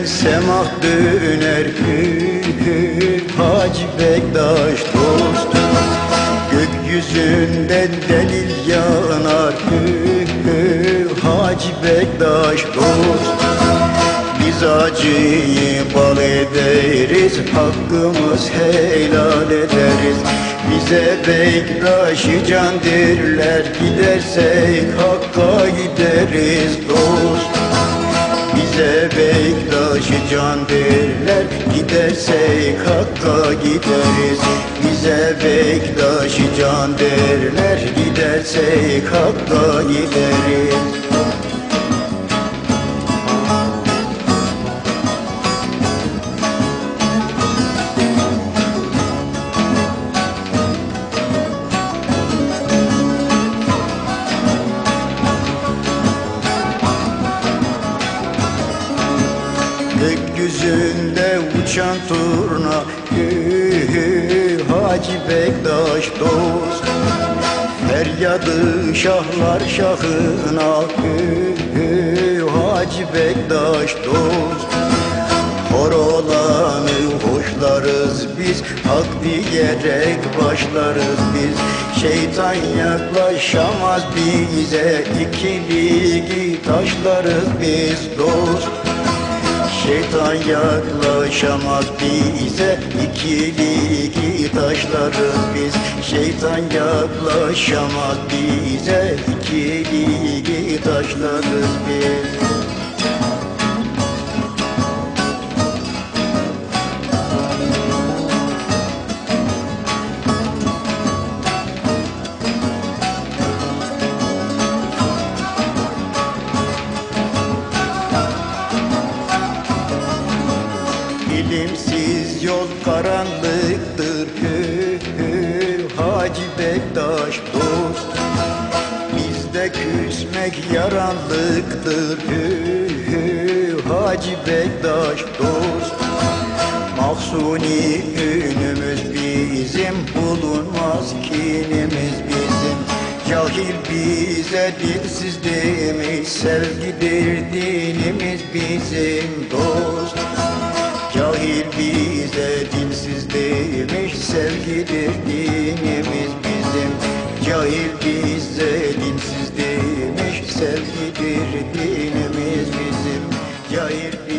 Gönlümden semah döner hü hü Bektaş dost Gökyüzünde delil yanar hü hü Bektaş dost Biz acıyı bal ederiz Hakkımız helal ederiz. Bize Bektaş'ı can derler Gidersek Hakk'a gideriz dost Bektaş'ı can derler Gidersek Hakk'a gideriz. Bize Bektaş'ı can derler Gidersek Hakk'a gideriz Gökyüzünde uçan turna Hacı Bektaş dost. Feryadı şahlar şahına Hacı Bektaş dost. Hor olanı hoşlarız biz Hak diyerek başlarız biz. Şeytan yaklaşamaz bize İkiligi taşlarız biz dost Şeytan yaklaşamaz bize İkili taşlarız biz. Şeytan yaklaşamaz bize İkili taşlarız biz karanlıktır hü hü Hacı Bektaş dost. Bizde küsmek yaranlıktır hü hü Hacı Bektaş dost. Mahsuni ünümüz bizim Bulunmaz kinimiz bizim. Cahil bize dilsiz demiş Sevgidir dinimiz bizim dost. Cahil bize Cahil bize dinsiz demiş Sevgidir dinimiz bizim. Cahil